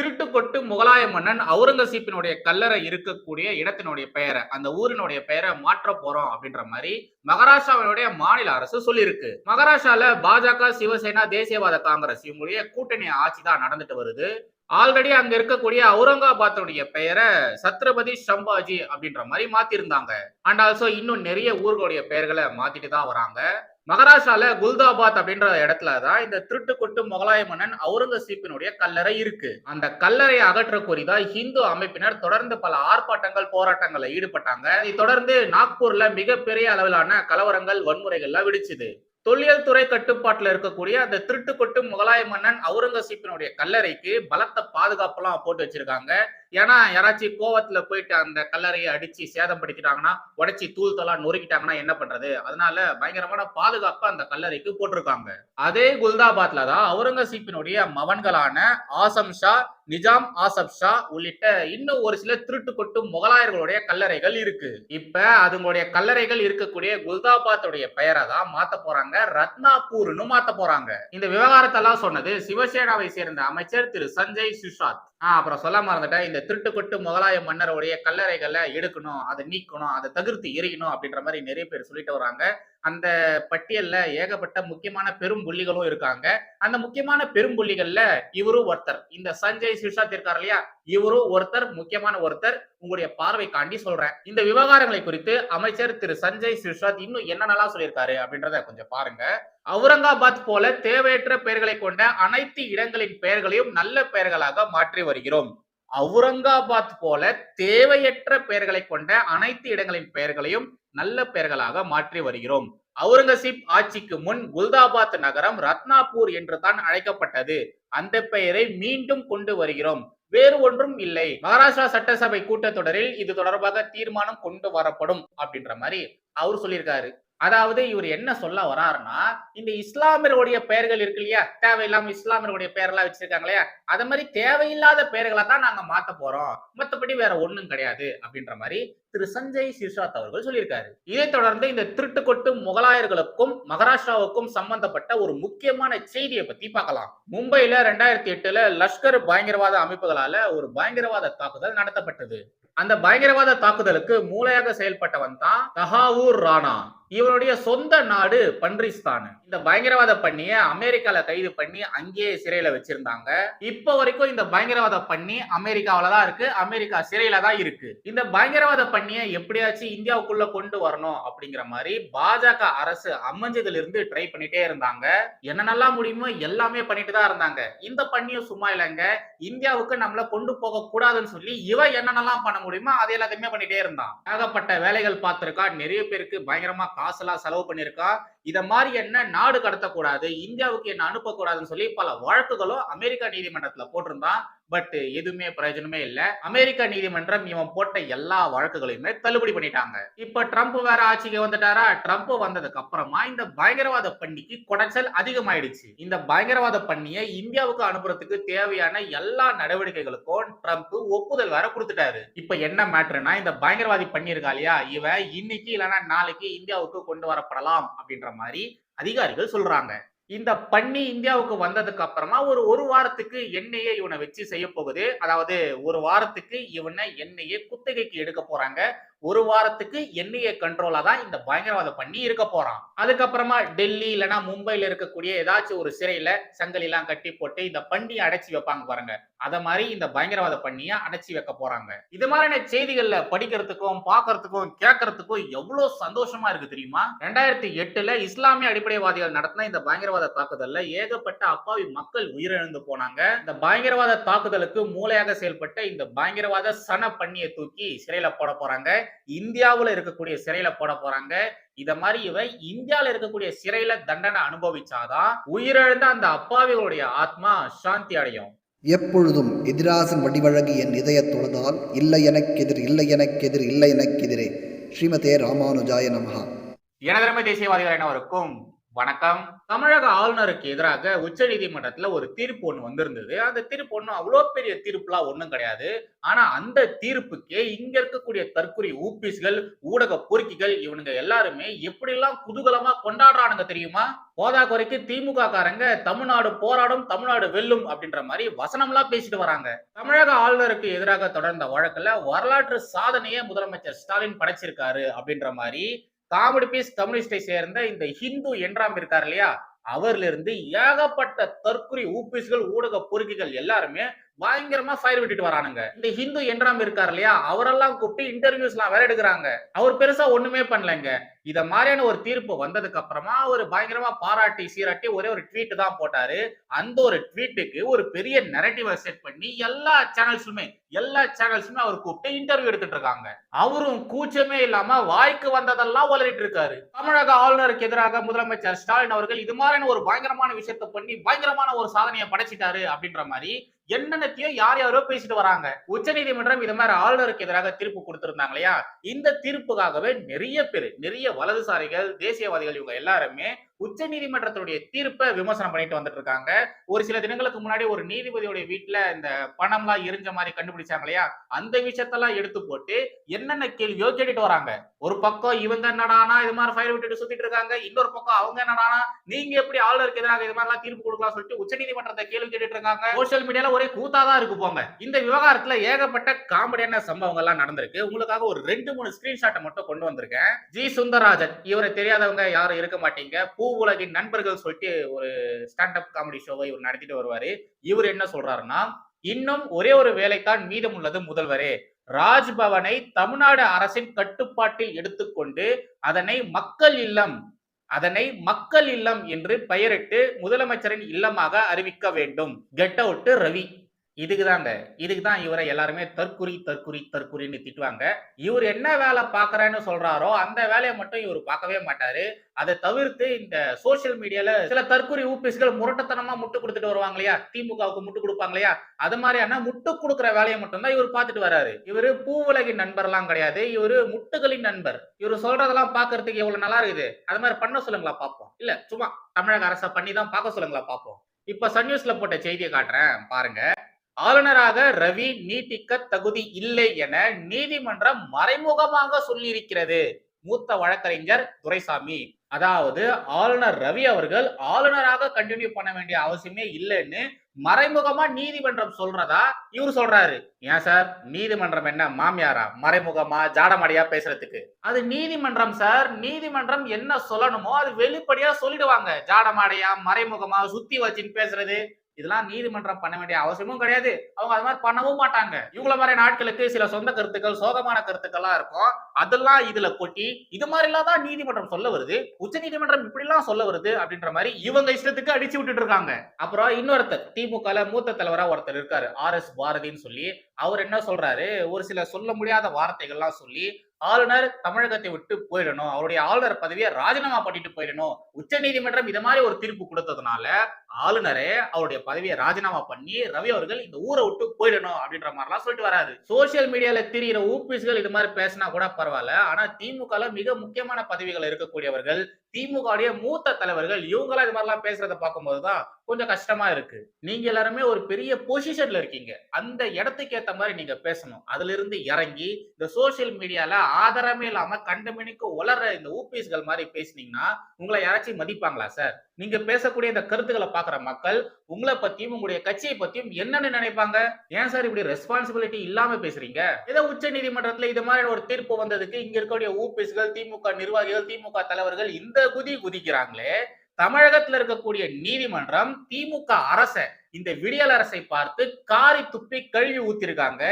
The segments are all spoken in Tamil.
திருட்டுக்கொட்டு முகலாய மன்னன் அவுரங்கசீப்பினுடைய கல்லறை இருக்கக்கூடிய இடத்தினுடைய பெயரை அந்த ஊரினுடைய பெயரை மாற்ற போறோம் அப்படின்ற மாதிரி மகாராஷ்டிராவினுடைய மாநில அரசு சொல்லியிருக்கு. மகாராஷ்டிரால பாஜக சிவசேனா தேசியவாத காங்கிரஸ் இவங்களுடைய கூட்டணி ஆட்சி தான் நடந்துட்டு வருது. ஆல்ரெடி அங்க இருக்கக்கூடிய அவுரங்காபாத்துடைய பெயரை சத்ரபதி சம்பாஜி அப்படின்ற மாதிரி மாத்திருந்தாங்க. அண்ட் ஆல்சோ இன்னும் நிறைய ஊர்களுடைய பெயர்களை மாத்திட்டு தான் வராங்க. மகாராஷ்டிரால குல்தாபாத் அப்படின்ற இடத்துல தான் இந்த திருட்டு கொட்டு முகலாய மன்னன் அவுரங்கசீப்பினுடைய கல்லறை இருக்கு. அந்த கல்லறையை அகற்ற கோரிதான் ஹிந்து அமைப்பினர் தொடர்ந்து பல ஆர்ப்பாட்டங்கள் போராட்டங்களில் ஈடுபட்டாங்க. இதை தொடர்ந்து நாக்பூர்ல மிகப்பெரிய அளவிலான கலவரங்கள் வன்முறைகள்லாம் விடுச்சுது. தொல்லியல் துறை கட்டுப்பாட்டுல இருக்கக்கூடிய அந்த திருட்டு கொட்டு முகலாய மன்னன் அவுரங்கசீப்பினுடைய கல்லறைக்கு பலத்த பாதுகாப்பெல்லாம் போட்டு வச்சிருக்காங்க. ஏன்னா யாராச்சும் கோவத்துல போயிட்டு அந்த கல்லறையை அடிச்சு சேதம் படுத்திட்டாங்கன்னா உடைச்சி தூள் தலா நொறுக்கிட்டாங்கன்னா என்ன பண்றது? அதனால பயங்கரமான பாதுகாப்பு அந்த கல்லறைக்கு போட்டிருக்காங்க. அதே குல்தாபாத்ல தான் அவுரங்கசீப்பினுடைய மகன்களான ஆசம் ஷா நிஜாம் ஆசப் ஷா உள்ளிட்ட இன்னும் ஒரு சில திருட்டு கொட்டு முகலாயர்களுடைய கல்லறைகள் இருக்கு. இப்ப அதுங்களுடைய கல்லறைகள் இருக்கக்கூடிய குல்தாபாத்துடைய பெயரை தான் மாத்த போறாங்க. ரத்னாபூர்னு மாத்த போறாங்க. இந்த விவகாரத்தெல்லாம் சொன்னது சிவசேனாவை சேர்ந்த அமைச்சர் திரு சஞ்சய் சுஷாத் அப்புறம் சொல்ல மறந்துட்டேன். இந்த திருட்டு கொட்டு முகலாய மன்னருடைய கல்லறைகளை எடுக்கணும் அதை நீக்கணும் அதை தவிர்த்து எரியணும் அப்படின்ற மாதிரி நிறைய பேர் சொல்லிட்டு வராங்க. அந்த பட்டியல்ல ஏகப்பட்ட முக்கியமான பெரும் புள்ளிகளும் இருக்காங்க. அந்த முக்கியமான பெரும் புள்ளிகள்ல இவரும் ஒருத்தர். இந்த சஞ்சய் சிஷாத் இருக்கார் இல்லையா? இவரும் ஒருத்தர் முக்கியமான ஒருத்தர். உங்களுடைய பார்வைக்காண்டி சொல்றேன். இந்த விவகாரங்களை குறித்து அமைச்சர் திரு சஞ்சய் சிஷாத் இன்னும் என்னென்னலாம் சொல்லியிருக்காரு அப்படின்றத கொஞ்சம் பாருங்க. அவுரங்காபாத் போல தேவையற்ற பெயர்களை கொண்ட அனைத்து இடங்களின் பெயர்களையும் நல்ல பெயர்களாக மாற்றி வருகிறோம். அவுரங்காபாத் போல தேவையற்ற பெயர்களை கொண்ட அனைத்து இடங்களின் பெயர்களையும் நல்ல பெயர்களாக மாற்றி வருகிறோம். அவுரங்கசீப் ஆட்சிக்கு முன் குல்தாபாத் நகரம் ரத்னாபூர் என்று தான் அழைக்கப்பட்டது. அந்த பெயரை மீண்டும் கொண்டு வருகிறோம். வேறு ஒன்றும் இல்லை. மகாராஷ்டிரா சட்டசபை கூட்டத்தொடரில் இது தொடர்பாக தீர்மானம் கொண்டு வரப்படும் அப்படின்ற மாதிரி அவர் சொல்லியிருக்காரு. அதாவது இவர் என்ன சொல்ல வராருன்னா இந்த இஸ்லாமியர்களுடைய பெயர்கள் இருக்கு இல்லையா? தேவையில்லாம இஸ்லாமியர்களுடைய பெயர்லாம் வச்சிருக்காங்க இல்லையா அத மாதிரி தேவையில்லாத பெயர்களை தான் நாங்க மாத்த போறோம். மத்தபடி வேற ஒண்ணும் கிடையாது அப்படின்ற மாதிரி திரு சஞ்சய் சிர்ஷாத் அவர்கள் சொல்லியிருக்காரு. இதைத் தொடர்ந்து இந்த திருட்டு கொட்டு முகலாயர்களுக்கும் மகாராஷ்டிராவுக்கும் சம்பந்தப்பட்ட ஒரு முக்கியமான செய்தியை பத்தி பார்க்கலாம். மும்பைல ரெண்டாயிரத்தி எட்டுல லஷ்கர் பயங்கரவாத அமைப்புகளால ஒரு பயங்கரவாத தாக்குதல் நடத்தப்பட்டது. அந்த பயங்கரவாத தாக்குதலுக்கு மூளையாக செயல்பட்டவன் தான் தஹாவூர் ராணா. இவனுடைய சொந்த நாடு பன்றிஸ்தான். இந்த பயங்கரவாத பண்ணிய அமெரிக்கால கைது பண்ணி அங்கேயே சிறையில வச்சிருந்தாங்க. இப்ப வரைக்கும் இந்த பயங்கரவாத பண்ணி அமெரிக்காவில தான் இருக்கு அமெரிக்கா சிறையில தான் இருக்கு. இந்த பயங்கரவாத பண்ணியை எப்படியாச்சும் இந்தியாவுக்குள்ள கொண்டு வரணும் அப்படிங்கிற மாதிரி பாஜக அரசு அமைஞ்சதுல இருந்து ட்ரை பண்ணிட்டே இருந்தாங்க. என்னென்னலாம் முடியுமோ எல்லாமே பண்ணிட்டு தான் இருந்தாங்க. இந்த பண்ணியும் சும்மா இல்லைங்க. இந்தியாவுக்கு நம்மள கொண்டு போக கூடாதுன்னு சொல்லி இவ என்னென்னலாம் பண்ண முடியுமோ அதை எல்லாத்தையுமே பண்ணிட்டே இருந்தான். ஏகப்பட்ட வேலைகள் பார்த்திருக்கா. நிறைய பேருக்கு பயங்கரமா காசெல்லாம் செலவு பண்ணிருக்கா இத மாதிரி என்ன நாடு கடத்தக்கூடாது இந்தியாவுக்கு என்ன அனுப்பக்கூடாதுன்னு சொல்லி பல வழக்குகளும் அமெரிக்கா நீதிமன்றத்துல போட்டிருந்தான். பட் எதுவுமே பிரயோஜனமே இல்ல. அமெரிக்கா நீதிமன்றம் இவன் போட்ட எல்லா வழக்குகளையுமே தள்ளுபடி பண்ணிட்டாங்க. இப்ப ட்ரம்ப் வேற ஆட்சிக்கு வந்துட்டாரா? ட்ரம்ப் வந்ததுக்கு அப்புறமா இந்த பயங்கரவாத பண்ணிக்கு குடைச்சல் அதிகமாயிடுச்சு. இந்த பயங்கரவாத பண்ணியை இந்தியாவுக்கு அனுப்புறதுக்கு தேவையான எல்லா நடவடிக்கைகளுக்கும் ட்ரம்ப் ஒப்புதல் வேற கொடுத்துட்டாரு. இப்ப என்ன மேட்ருனா இந்த பயங்கரவாதி பண்ணியிருக்கா இல்லையா? இவன் இன்னைக்கு இல்லைன்னா நாளைக்கு இந்தியாவுக்கு கொண்டு வரப்படலாம் அப்படின்ற மாதிரி அதிகாரிகள் சொல்றாங்க. இந்த பண்ணி இந்தியாவுக்கு வந்ததுக்கு அப்புறமா ஒரு ஒரு வாரத்துக்கு எண்ணெயை இவனை வச்சு செய்ய போகுது. அதாவது ஒரு வாரத்துக்கு இவனை எண்ணெயை குத்தகைக்கு எடுக்க போறாங்க. ஒரு வாரத்துக்கு என்ஐஏ கண்ட்ரோலா தான் இந்த பயங்கரவாத பண்ணி இருக்க போறான். அதுக்கப்புறமா டெல்லி இல்லைன்னா மும்பைல இருக்கக்கூடிய ஏதாச்சும் ஒரு சிறையில சங்கிலி எல்லாம் கட்டி போட்டு இந்த பண்ணியை அடைச்சி வைப்பாங்க பாருங்க. அத மாதிரி இந்த பயங்கரவாத பண்ணிய அடைச்சி வைக்க போறாங்க. இது மாதிரியான செய்திகள்ல படிக்கிறதுக்கும் பாக்குறதுக்கும் கேட்கறதுக்கும் எவ்வளவு சந்தோஷமா இருக்கு தெரியுமா? ரெண்டாயிரத்தி எட்டுல இஸ்லாமிய அடிப்படைவாதிகள் நடத்தின இந்த பயங்கரவாத தாக்குதல்ல ஏகப்பட்ட அப்பாவி மக்கள் உயிரிழந்து போனாங்க. இந்த பயங்கரவாத தாக்குதலுக்கு மூளையாக செயல்பட்ட இந்த பயங்கரவாத சன பண்ணியை தூக்கி சிறையில போட போறாங்க. இந்தியாவுல இருக்கக்கூடிய சிறையில போட போறாங்க. இத மாதிரி இவ இந்தியால இருக்கக்கூடிய சிறையில தண்டனை அனுபவிச்சாதான் உயிரிழந்த அந்த அப்பாவிகளுடைய ஆத்மா சாந்தி அடையும். எப்பொழுதும் எதிராசன் வடிவழகு என் இதயத் தொழுதால் இல்லை எனக்கெதிர் இல்லை எனக்கெதிர் இல்லை எனக்கெதிரே. ஸ்ரீமதே ராமானுஜாய நமஹா. எனதரமை தேசியவாதிகள் அனைவருக்கும் வணக்கம். தமிழக ஆளுநருக்கு எதிராக உச்சநீதிமன்றத்துல ஒரு தீர்ப்பு ஒண்ணு வந்திருந்தது. அந்த தீர்ப்பு ஒண்ணும் அவ்வளோ பெரிய தீர்ப்புலாம் ஒண்ணும் கிடையாது. ஆனா அந்த தீர்ப்புக்கே இங்க இருக்கக்கூடிய தற்கொலை ஊபிஸ்கள் ஊடக பொறுக்கிகள் இவனுங்க எல்லாருமே எப்படிலாம் குதூகலமா கொண்டாடுறானுங்க தெரியுமா? போதா குறைக்கு திமுக காரங்க தமிழ்நாடு போராடும் தமிழ்நாடு வெல்லும் அப்படின்ற மாதிரி வசனம்லாம் பேசிட்டு வராங்க. தமிழக ஆளுநருக்கு எதிராக தொடர்ந்த வழக்குல வரலாற்று சாதனையே முதலமைச்சர் ஸ்டாலின் படைச்சிருக்காரு அப்படின்ற மாதிரி காமெடி பீஸ் கம்யூனிஸ்டை சேர்ந்த இந்த ஹிந்து என்றாம் இருக்கார் இல்லையா? அவர்ல இருந்து ஏகப்பட்ட தற்கொலை ஊபிஸ்கள் ஊடக பொறுக்கிகள் எல்லாருமே பயங்கரமா ஃபயர் விட்டுட்டு வரானுங்க. இந்த ஹிந்து என்றாம் இருக்கார் இல்லையா? அவரெல்லாம் கூப்பிட்டு இன்டர்வியூஸ் எல்லாம் வேற எடுக்கிறாங்க அவர் பெருசா ஒண்ணுமே பண்ணலங்க. இத மாதிரியான ஒரு தீர்ப்பு வந்ததுக்கு அப்புறமா அவர் பயங்கரமா பாராட்டி சீராட்டி ஒரே ஒரு ட்வீட் தான் போட்டாரு. அந்த ஒரு ட்வீட்டுக்கு ஒரு பெரிய நெரட்டிவை செட் பண்ணி எல்லா சேனல்ஸுமே எல்லா சேனல்ஸுமே அவர் கூப்பிட்டு இன்டர்வியூ எடுத்துட்டு இருக்காங்க. அவரும் கூச்சமே இல்லாம வாய்க்கு வந்ததெல்லாம் வளரிட்டு இருக்காரு. தமிழக ஆளுநருக்கு எதிராக முதலமைச்சர் ஸ்டாலின் அவர்கள் இது மாதிரியான ஒரு பயங்கரமான விஷயத்த பண்ணி பயங்கரமான ஒரு சாதனையை படைச்சிட்டாரு அப்படின்ற மாதிரி என்னென்னத்தையும் யார் யாரோ பேசிட்டு வராங்க. உச்சநீதிமன்றம் இது மாதிரி ஆளுநருக்கு எதிராக தீர்ப்பு கொடுத்திருந்தாங்க இல்லையா? இந்த தீர்ப்புக்காகவே நிறைய பேர் நிறைய வலதுசாரிகள் தேசியவாதிகள் இவங்க எல்லாருமே உச்ச நீதிமன்றத்துடைய தீர்ப்பை விமர்சனம் பண்ணிட்டு வந்துட்டு இருக்காங்க ஒரு சில தினங்களுக்கு முன்னாடி ஒரு நீதிபதியுடைய வீட்டுல இந்த பணம்லாம் எரிஞ்ச மாதிரி கண்டுபிடிச்சாங்க இல்லையா? அந்த விஷயத்தெல்லாம் எடுத்து போட்டு என்னென்ன கேள்வியோ கேட்டுட்டு வராங்க. ஒரு பக்கம் இவங்க என்னடானா இது மாதிரி ஃபயர் விட்டுட்டு சுத்திட்டு இருக்காங்க. இன்னொரு பக்கம் அவங்க என்னடானா நீங்க எப்படி ஆளுநருக்கு எதிராக இது மாதிரிலாம் தீர்ப்பு கொடுக்கலாம் சொல்லிட்டு உச்ச நீதிமன்றத்தை கேள்வி கேட்டுட்டு இருக்காங்க. சோசியல் மீடியால ஒரே கூத்தாதான் இருக்கு போங்க. இந்த விவகாரத்துல ஏகப்பட்ட காமெடியான சம்பவங்கள் எல்லாம் நடந்திருக்கு. உங்களுக்காக ஒரு ரெண்டு மூணு ஸ்கிரீன்ஷாட்டை மட்டும் கொண்டு வந்திருக்கேன். ஜி. சுந்தரராஜன். இவரை தெரியாதவங்க யாரும் இருக்க மாட்டீங்க. பூ உலகின் நண்பர்கள் சொல்லிட்டு ஒரு ஸ்டாண்டப் காமெடி ஷோவை இவர் நடத்திட்டு வருவாரு. இவர் என்ன சொல்றாருன்னா இன்னும் ஒரே ஒரு வேலைத்தான் மீதம் உள்ளது முதல்வரே. ராஜ்பவனை தமிழ்நாடு அரசின் கட்டுப்பாட்டில் எடுத்துக்கொண்டு அதனை மக்கள் இல்லம் அதனை மக்கள் இல்லம் என்று பெயரிட்டு முதலமைச்சரின் இல்லமாக அறிவிக்க வேண்டும். Get out Ravi. இதுக்குதாங்க இதுக்கு தான் இவரை எல்லாருமே தற்குறி தற்குறி தற்குறின்னு திட்டுவாங்க. இவர் என்ன வேலை பார்க்குறேன்னு சொல்றாரோ அந்த வேலையை மட்டும் இவர் பார்க்கவே மாட்டாரு. அதை தவிர்த்து இந்த சோசியல் மீடியால சில தற்குறி ஊபிஸ்கள் முரட்டத்தனமா முட்டு கொடுத்துட்டு வருவாங்க இல்லையா? திமுகவுக்கு முட்டு கொடுப்பாங்க இல்லையா? அது மாதிரியான முட்டு கொடுக்குற வேலையை மட்டும்தான் இவர் பார்த்துட்டு வராரு. இவரு பூவுலகின் நண்பர்லாம் கிடையாது. இவரு முட்டுகளின் நண்பர். இவர் சொல்றதெல்லாம் பார்க்கறதுக்கு எவ்வளவு நல்லா இருக்குது? அது மாதிரி பண்ண சொல்லுங்களா பார்ப்போம். இல்ல சும்மா தமிழக அரசை பண்ணி தான் பார்க்க சொல்லுங்களா பார்ப்போம். இப்ப சன் நியூஸ்ல போட்ட செய்தியை காட்டுறேன் பாருங்க. ஆளுநராக ரவி நீட்டிக்க தகுதி இல்லை என நீதிமன்றம் மறைமுகமாக சொல்லியிருக்கிறது. மூத்த வழக்கறிஞர் துரைசாமி. அதாவது ஆளுநர் ரவி அவர்கள் ஆளுநராக கண்டினியூ பண்ண வேண்டிய அவசியமே இல்லைன்னு மறைமுகமா நீதிமன்றம் சொல்றதா இவர் சொல்றாரு. ஏன் சார்? நீதிமன்றம் என்ன? மாமியாரா? மறைமுகமா? ஜாடமடியா பேசுறதுக்கு? அது நீதிமன்றம் சார். நீதிமன்றம் என்ன சொல்லணுமோ அது வெளிப்படையா சொல்லிடுவாங்க. ஜாடமாடையா மறைமுகமா சுத்தி வச்சுன்னு பேசுறது. இதெல்லாம் நீதிமன்றம் பண்ண வேண்டிய அவசியமும் கிடையாது. அவங்க அது மாதிரி பண்ணவும் மாட்டாங்க. இவங்கள மாதிரி நாட்களுக்கு சில சொந்த கருத்துக்கள் சோகமான கருத்துக்கள்லாம் இருக்கும். அதெல்லாம் இதுல கொட்டி இது மாதிரிலாம் தான் நீதிமன்றம் சொல்ல வருது. உச்ச நீதிமன்றம் இப்படி எல்லாம் சொல்ல வருது அப்படின்ற மாதிரி இவங்க இஷ்டத்துக்கு அடிச்சு விட்டுட்டு இருக்காங்க. அப்புறம் இன்னொருத்தர் திமுக மூத்த தலைவரா ஒருத்தர் இருக்காரு ஆர் எஸ் பாரதின்னு சொல்லி அவர் என்ன சொல்றாரு? ஒரு சில சொல்ல முடியாத வார்த்தைகள்லாம் சொல்லி ஆளுநர் தமிழகத்தை விட்டு போயிடணும். அவருடைய ஆளுநர் பதவியை ராஜினாமா பண்ணிட்டு போயிடணும். உச்ச நீதிமன்றம் இது மாதிரி ஒரு தீர்ப்பு கொடுத்ததுனால ஆளுநரே அவருடைய பதவியை ராஜினாமா பண்ணி ரவி அவர்கள் இந்த ஊரை விட்டு போயிடணும் அப்படின்ற மாதிரிலாம் சொல்லிட்டு வராது சோசியல் மீடியால திரியிற ஊபிஸ்கள் இது மாதிரி பேசினா கூட பரவாயில்ல. ஆனா திமுகல மிக முக்கியமான பதவிகள் இருக்கக்கூடியவர்கள் திமுகவுடைய மூத்த தலைவர்கள் இவங்களாம் இது மாதிரிலாம் பேசுறத பார்க்கும்போதுதான் கொஞ்சம் கஷ்டமா இருக்கு. நீங்க எல்லாருமே ஒரு பெரிய பொசிஷன்ல இருக்கீங்க. அந்த இடத்துக்கு ஏத்த மாதிரி நீங்க பேசணும். அதுல இருந்து இறங்கி இந்த சோசியல் மீடியால ஆதாரமே இல்லாம கண்டமணிக்கு உலர்ற இந்த ஊபிஸ்கள் மாதிரி பேசினீங்கன்னா உங்களை யாராச்சும் மதிப்பாங்களா சார் நீங்க பேசக்கூடிய இந்த கருத்துக்களை பாக்குற மக்கள் உங்களை பத்தியும் உங்களுடைய கட்சியை பத்தியும் என்னன்னு நினைப்பாங்க? ஏன் சார் இப்படி ரெஸ்பான்சிபிலிட்டி இல்லாம பேசுறீங்க? ஏதோ உச்ச நீதிமன்றத்துல இது மாதிரி ஒரு தீர்ப்பு வந்ததுக்கு இங்க இருக்கக்கூடிய ஊபிஸ்கள் திமுக நிர்வாகிகள் திமுக தலைவர்கள் இந்த குதி குதிக்கிறாங்களே தமிழகத்துல இருக்கக்கூடிய நீதிமன்றம் திமுக அரச இந்த விடியல் அரசை பார்த்து காரி துப்பி கழுவி ஊத்திருக்காங்க.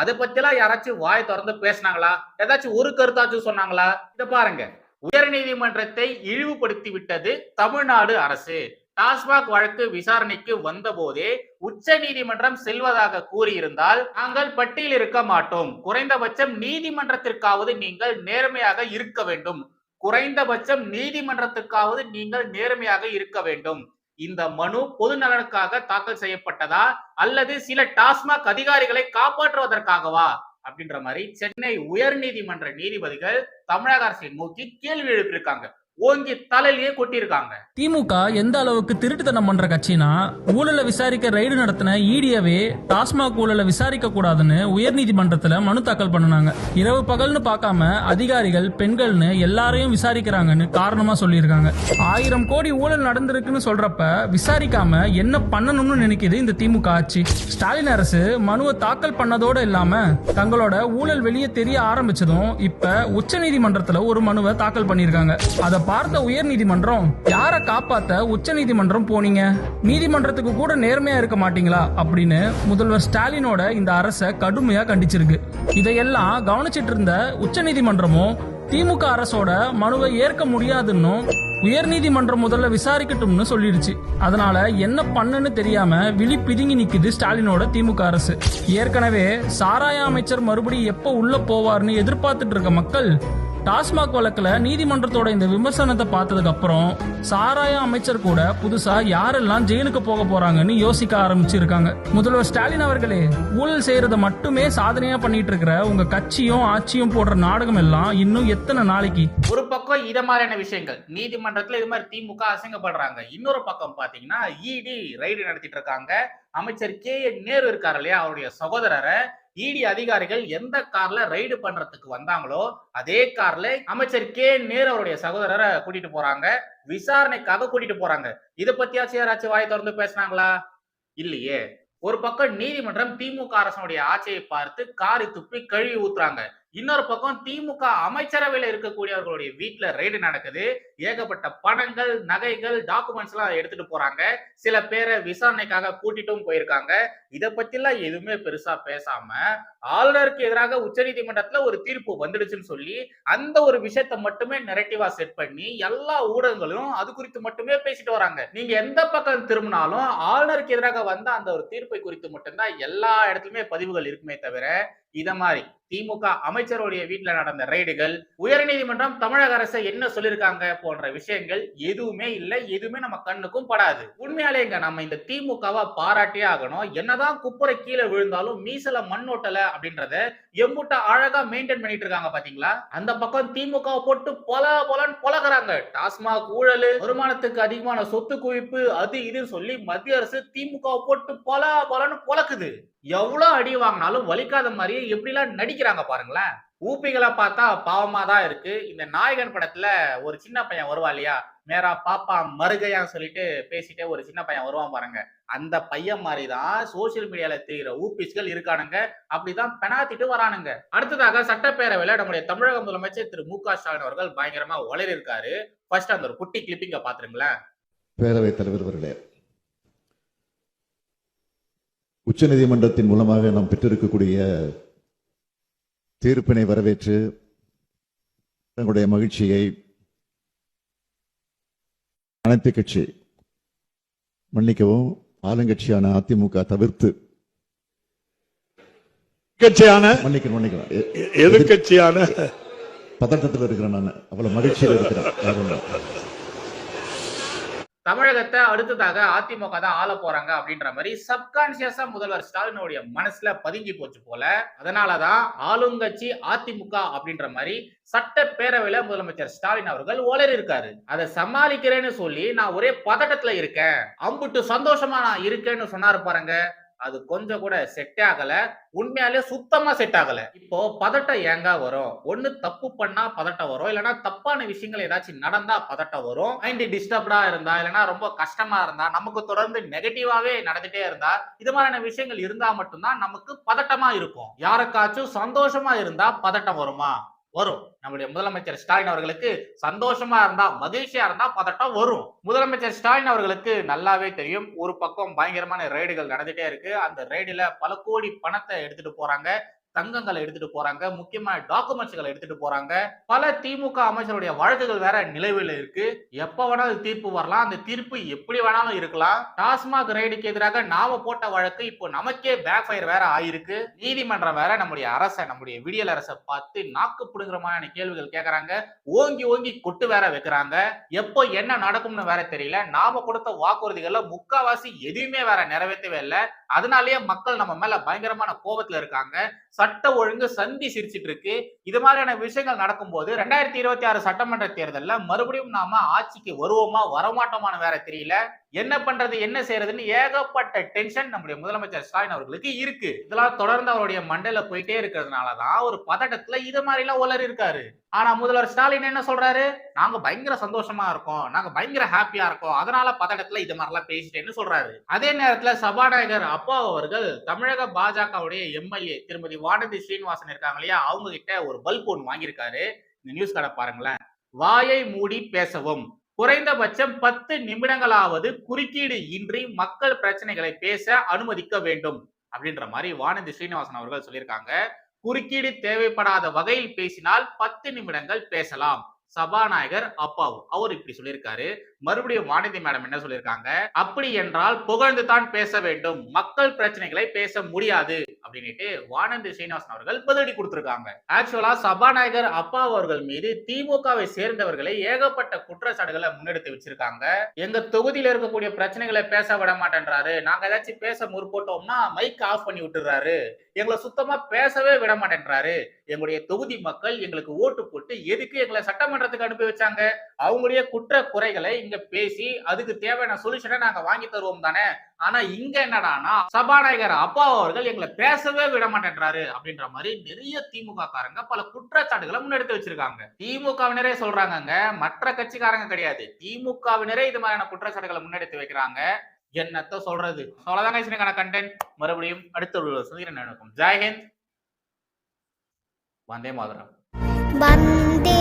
அதை பத்திலாம் யாராச்சும் வாய் திறந்து பேசினாங்களா? ஏதாச்சும் ஒரு கருத்தாச்சும் சொன்னாங்களா? இத பாருங்க. உயர் நீதிமன்றத்தை இழிவுபடுத்தி விட்டது தமிழ்நாடு அரசு. டாஸ்மாக் வழக்கு விசாரணைக்கு வந்தபோதே உச்ச நீதிமன்றம் செல்வதாக கூறியிருந்தால் நாங்கள் பட்டியல் இருக்க மாட்டோம். குறைந்தபட்சம் நீதிமன்றத்திற்காவது நீங்கள் நேர்மையாக இருக்க வேண்டும். குறைந்தபட்சம் நீதிமன்றத்திற்காவது நீங்கள் நேர்மையாக இருக்க வேண்டும். இந்த மனு பொது நலனுக்காக தாக்கல் செய்யப்பட்டதா? அல்லது சில டாஸ்மாக் அதிகாரிகளை காப்பாற்றுவதற்காகவா? அப்படின்ற மாதிரி சென்னை உயர் நீதிமன்ற நீதிபதிகள் தமிழக அரசை நோக்கி கேள்வி எழுப்பியிருக்காங்க. ஓங்கி தலையிலேயே கொட்டியிருக்காங்க. திமுக எந்த அளவுக்கு திருட்டுத்தனம் பண்ற கட்சினா ஊழலை விசாரிக்க ரைடு நடத்தின ஈடியவே டாஸ்மாக் ஊழல விசாரிக்க கூடாதுன்னு உயர்நீதிமன்றத்துல மனு தாக்கல் பண்ணினாங்க. இரவு பகல்னு பார்க்காம அதிகாரிகள் பெண்கள்னு எல்லாரையும் விசாரிக்கிறாங்கன்னு காரணமா சொல்லியிருக்காங்க. ஆயிரம் கோடி ஊழல் நடந்திருக்குன்னு சொல்றப்ப விசாரிக்காம என்ன பண்ணணும்னு நினைக்குது இந்த திமுக ஆட்சி. ஸ்டாலின் அரசு மனுவை தாக்கல் பண்ணதோட இல்லாம தங்களோட ஊழல் வெளியே தெரிய ஆரம்பிச்சதும் இப்ப உச்சநீதிமன்றத்துல ஒரு மனுவை தாக்கல் பண்ணியிருக்காங்க. அதை பார்த்த உயர்நீதிமன்றம் யாரை காப்பாத்த உச்சநீதிமன்றம் போனீங்க? நீதிமன்றத்துக்கு கூட நேர்மையா இருக்க மாட்டீங்களா? அப்படின்னு முதல்வர் ஸ்டாலினோட இந்த அரசை கடுமையா கண்டிச்சிருக்கு. இதையெல்லாம் கவனிச்சிட்டு இருந்த உச்சநீதிமன்றமும் திமுக அரசோட மனுவை ஏற்க முடியாதுன்னும் உயர்நீதிமன்றம் முதல்ல விசாரிக்கட்டும்னு சொல்லிடுச்சு. அதனால என்ன பண்ணுன்னு தெரியாம விழி பிதுங்கி நிக்குது ஸ்டாலினோட திமுக அரசு. ஏற்கனவே சாராய அமைச்சர் மறுபடியும் எப்போ உள்ள போவார்னு எதிர்பார்த்துட்டு இருக்க மக்கள் டாஸ்மாக் வழக்குல நீதிமன்றத்தோட இந்த விமர்சனத்தை பார்த்ததுக்கு அப்புறம் சாராய அமைச்சர் கூட புதுசா யாரெல்லாம் ஜெயிலுக்கு போக போறாங்கன்னு யோசிக்க ஆரம்பிச்சிருக்காங்க. முதல்வர் ஸ்டாலின் அவர்களே ஊழல் செய்யறத மட்டுமே சாதனையா பண்ணிட்டு இருக்கிற உங்க கட்சியும் ஆட்சியும் போடுற நாடகம் எல்லாம் இன்னும் எத்தனை நாளைக்கு? ஒரு பக்கம் இத மாதிரியான விஷயங்கள் நீதிமன்றத்துல இது மாதிரி திமுக அசிங்கப்படுறாங்க. இன்னொரு பக்கம் பாத்தீங்கன்னா இடி ரைடு நடத்திட்டு இருக்காங்க. அமைச்சர் கே என் நேரு இருக்காரு இல்லையா அவருடைய சகோதரரை இடி அதிகாரிகள் எந்த கார்ல ரைடு பண்றதுக்கு வந்தாங்களோ அதே கார்ல அமைச்சர் கே நேரு அவருடைய சகோதரரை கூட்டிட்டு போறாங்க. விசாரணைக்காக கூட்டிட்டு போறாங்க. இதை பத்தியாச்சும் யாராச்சும் வாய் திறந்து பேசினாங்களா? இல்லையே. ஒரு பக்கம் நீதிமன்றம் திமுக அரசனுடைய ஆட்சியை பார்த்து காரி துப்பி கழுவி ஊத்துறாங்க. இன்னொரு பக்கம் திமுக அமைச்சரவையில் இருக்கக்கூடியவர்களுடைய வீட்டுல ரெய்டு நடக்குது. ஏகப்பட்ட பணங்கள் நகைகள் டாக்குமெண்ட்ஸ் எல்லாம் எடுத்துட்டு போறாங்க. சில பேரை விசாரணைக்காக கூட்டிட்டும் போயிருக்காங்க. இதை பத்திலாம் எதுவுமே பெருசா பேசாம ஆளுநருக்கு எதிராக உச்சநீதிமன்றத்துல ஒரு தீர்ப்பு வந்துடுச்சுன்னு சொல்லி அந்த ஒரு விஷயத்த மட்டுமே நெரட்டிவா செட் பண்ணி எல்லா ஊடகங்களும் அது குறித்து மட்டுமே பேசிட்டு வராங்க. நீங்க எந்த பக்கம் திரும்பினாலும் ஆளுநருக்கு எதிராக வந்த அந்த ஒரு தீர்ப்பை குறித்து மட்டும்தான் எல்லா இடத்துலயுமே பதிவுகள் இருக்குமே தவிர இத மாதிரி. திமுக அமைச்சருடைய வீட்டுல நடந்த ரைடுகள் உயர்நீதிமன்றம் தமிழக அரசை என்ன சொல்லிருக்காங்க போன்ற விஷயங்கள் எதுவுமே இல்லை எதுவுமே நம்ம கண்ணுக்கும் படாது. உண்மையாலேங்க நம்ம இந்த திமுகவை பாராட்டியே ஆகணும். என்னதான் குப்புரை கீழே விழுந்தாலும் மீசல மண்ணோட்டல அப்படின்றத எம்புட்ட அழகா மெயின்டைன் பண்ணிட்டு இருக்காங்க பாத்தீங்களா? அந்த பக்கம் திமுக போட்டு பொல பொலன்னு பொலகிறாங்க டாஸ்மாக் ஊழல் வருமானத்துக்கு அதிகமான சொத்து குவிப்பு அது இதுன்னு சொல்லி மத்திய அரசு திமுக போட்டு பொல பொலன்னு பொலக்குது எவ்வளவு அடி வாங்கினாலும் வலிக்காத மாதிரியே எப்படிலாம் நடிக்கிறாங்க பாருங்களேன். ஊப்பிகளை பார்த்தா பாவமா தான் இருக்கு. இந்த நாயகன் படத்துல ஒரு சின்ன பையன் வருவா இல்லையா? மேரா பாப்பா மருகையான்னு சொல்லிட்டு பேசிட்டே ஒரு சின்ன பையன் வருவான் பாருங்க. அந்த பையன் மாதிரி தான் சோசியல் மீடியால தெரிகிற ஊபிஸ்கள் இருக்கானுங்க. அப்படிதான் பெனாத்திட்டு வரானுங்க. அடுத்ததாக சட்டப்பேரவையில நம்முடைய தமிழக முதலமைச்சர் திரு மு க ஸ்டாலின் அவர்கள் பயங்கரமா உளறி இருக்காரு ஃபர்ஸ்ட் அந்த ஒரு குட்டி கிளிப்பிங்க பாத்துருங்களேன். பேரவைத் தலைவர் அவர்களே உச்சநீதிமன்றத்தின் மூலமாக நாம் பெற்றிருக்கக்கூடிய தீர்ப்பினை வரவேற்று தங்களுடைய மகிழ்ச்சியை அனைத்து கட்சி மன்னிக்கவும் ஆளுங்கட்சியான அதிமுக தவிர்த்து கட்சியான மன்னிக்கணும் மன்னிக்கணும். எ- எ- எதிர்க்கட்சியான பதட்டத்தில் இருக்கிறேன் நான். அவ்வளவு மகிழ்ச்சியில் இருக்கிறேன். தமிழகத்தை அடுத்ததாக அதிமுக தான் ஆள போறாங்க அப்படின்ற மாதிரி சப்கான்சியஸா முதல்வர் ஸ்டாலினுடைய மனசுல பதுங்கி போச்சு போல. அதனாலதான் ஆளுங்கட்சி அதிமுக அப்படின்ற மாதிரி சட்டப்பேரவையில முதலமைச்சர் ஸ்டாலின் அவர்கள் ஓலர் இருக்காரு. அதை சமாளிக்கிறேன்னு சொல்லி நான் ஒரே பதட்டத்துல இருக்கேன். அம்புட்டு சந்தோஷமா நான் இருக்கேன்னு சொன்னாரு பாருங்க. அது கொஞ்சம் கூட செட் ஆகல. உண்மையாலே சுத்தமா செட் ஆகல. இப்போ பதட்டம் ஏங்க வரும்? ஒண்ணு தப்பு பண்ணா பதட்டம் வரும். இல்லைன்னா தப்பான விஷயங்கள் ஏதாச்சும் நடந்தா பதட்டம் வரும். மைண்ட் டிஸ்டர்ப்டா இருந்தா இல்லைன்னா ரொம்ப கஷ்டமா இருந்தா நமக்கு தொடர்ந்து நெகட்டிவாவே நடந்துட்டே இருந்தா இது மாதிரியான விஷயங்கள் இருந்தா மட்டும்தான் நமக்கு பதட்டமா இருக்கும். யாருக்காச்சும் சந்தோஷமா இருந்தா பதட்டம் வருமா? வரும். நம்முடைய முதலமைச்சர் ஸ்டாலின் அவர்களுக்கு சந்தோஷமா இருந்தா மகிழ்ச்சியா இருந்தா பதட்டம் வரும். முதலமைச்சர் ஸ்டாலின் அவர்களுக்கு நல்லாவே தெரியும். ஒரு பக்கம் பயங்கரமான ரைடுகள் நடந்துட்டே இருக்கு. அந்த ரைடுல பல கோடி பணத்தை எடுத்துட்டு போறாங்க. தங்கங்களை எடுத்துட்டு போறாங்க. முக்கியமான டாக்குமெண்ட்ஸ்களை எடுத்துட்டு போறாங்க. பல திமுக அமைச்சருடைய வழக்குகள் வேற நிலவில் இருக்கு. எப்ப வேணாலும் தீர்ப்பு வரலாம். அந்த தீர்ப்பு எப்படி வேணாலும் இருக்கலாம். டாஸ்மாக் ரைடுக்கு எதிராக நாம போட்ட வழக்கு இப்போ நமக்கே பேக் ஃபயர் வேற ஆயிருக்கு. நீதிமன்றம் வேற நம்முடைய அரசை நம்முடைய விடியல் அரசை பார்த்து நாக்கு பிடுங்குற மாதிரியான கேள்விகள் கேட்கறாங்க ஓங்கி ஓங்கி கொட்டு வேற வைக்கிறாங்க. எப்போ என்ன நடக்கும்னு வேற தெரியல. நாம கொடுத்த வாக்குறுதிகள்ல முக்காவாசி எதுவுமே வேற நிறைவேற்றவே இல்லை. அதனாலேயே மக்கள் நம்ம மேல பயங்கரமான கோபத்துல இருக்காங்க. சட்ட ஒழுங்கு சந்தி சிரிச்சிட்டு இருக்கு இது மாதிரியான விஷயங்கள் நடக்கும்போது ரெண்டாயிரத்தி இருபத்தி ஆறு சட்டமன்ற தேர்தலில் மறுபடியும் நாம ஆட்சிக்கு வருவோமா வரமாட்டோமான்னு வேற தெரியல. என்ன பண்றது என்ன செய்யறதுன்னு ஏகப்பட்ட டென்ஷன் நம்முடைய முதலமைச்சர் ஸ்டாலின் அவர்களுக்கு இருக்கு. இதெல்லாம் தொடர்ந்து அவருடைய மண்டல போயிட்டே இருக்கிறதுனாலதான் ஒரு பதட்டத்துல இது மாதிரி எல்லாம் உலர் இருக்காரு. ஆனா முதல்வர் ஸ்டாலின் என்ன சொல்றாரு? நாங்க பயங்கர சந்தோஷமா இருக்கோம். நாங்க பயங்கர ஹாப்பியா இருக்கோம். அதனால பதட்டத்துல இது மாதிரிலாம் பேசிட்டேன்னு சொல்றாரு. அதே நேரத்துல சபாநாயகர் அப்பா அவர்கள் தமிழக பாஜகவுடைய எம்எல்ஏ திருமதி வானதி ஸ்ரீனிவாசன் இருக்காங்க இல்லையா? அவங்க கிட்ட ஒரு பல்ப் ஒன்று வாங்கியிருக்காரு. இந்த நியூஸ் கடை பாருங்களேன். வாயை மூடி பேசவும். குறைந்தபட்சம் பத்து நிமிடங்களாவது குறுக்கீடு இன்றி மக்கள் பிரச்சனைகளை பேச அனுமதிக்க வேண்டும். அப்படின்ற மாதிரி வானதி ஸ்ரீனிவாசன் அவர்கள் சொல்லியிருக்காங்க. குறுக்கீடு தேவைப்படாத வகையில் பேசினால் பத்து நிமிடங்கள் பேசலாம். சபாநாயகர் அப்பாவு அவர் இப்படி சொல்லியிருக்காரு. மறுபடியும் வானதி மேடம் என்ன சொல்லியிருக்காங்க? அப்படி என்றால் புகழ்ந்து தான் பேச வேண்டும். மக்கள் பிரச்சனைகளை பேச முடியாது. அப்படின்னுட்டு வானந்தி சீனிவாசன் அவர்கள் பதிலடி கொடுத்திருக்காங்க. ஆக்சுவலா சபாநாயகர் அப்பா அவர்கள் மீது திமுகவை சேர்ந்தவர்களை ஏகப்பட்ட குற்றச்சாட்டுகளை முன்னெடுத்து வச்சிருக்காங்க. எங்க தொகுதியில இருக்கக்கூடிய பிரச்சனைகளை பேச விட மாட்டேன்றாரு. நாங்க ஏதாச்சும் பேச முற்பட்டோம்னா மைக் ஆஃப் பண்ணி விட்டுறாரு எங்களை சுத்தமா பேசவே விட மாட்டேன்றாரு. எங்களுடைய தொகுதி மக்கள் எங்களுக்கு ஓட்டு போட்டு எதுக்கு எங்களை சட்டமன்றத்துக்கு அனுப்பி வச்சாங்க? அவங்களுடைய குற்ற குறைகளை இங்க பேசி அதுக்கு தேவையான சொல்யூஷனை நாங்க வாங்கி தருவோம் தானே? ஆனா இங்க என்னடானா சபாநாயகர் அப்பா அவர்கள் எங்களை பேசவே விட மாட்டேன்றாரு அப்படின்ற மாதிரி நிறைய திமுக காரங்க பல குற்றச்சாட்டுகளை முன்னெடுத்து வச்சிருக்காங்க. திமுகவினரே சொல்றாங்க மற்ற கட்சிக்காரங்க கிடையாது. திமுகவினரே இது மாதிரியான குற்றச்சாட்டுகளை முன்னெடுத்து வைக்கிறாங்க. என்னத்த சொல்றது? அவ்வளவுதான் கண்டென்ட் மறுபடியும் அடுத்த ஒரு சந்திரன் நடக்கும் ஜெய்ஹிந்த் వందే మాధురం వందే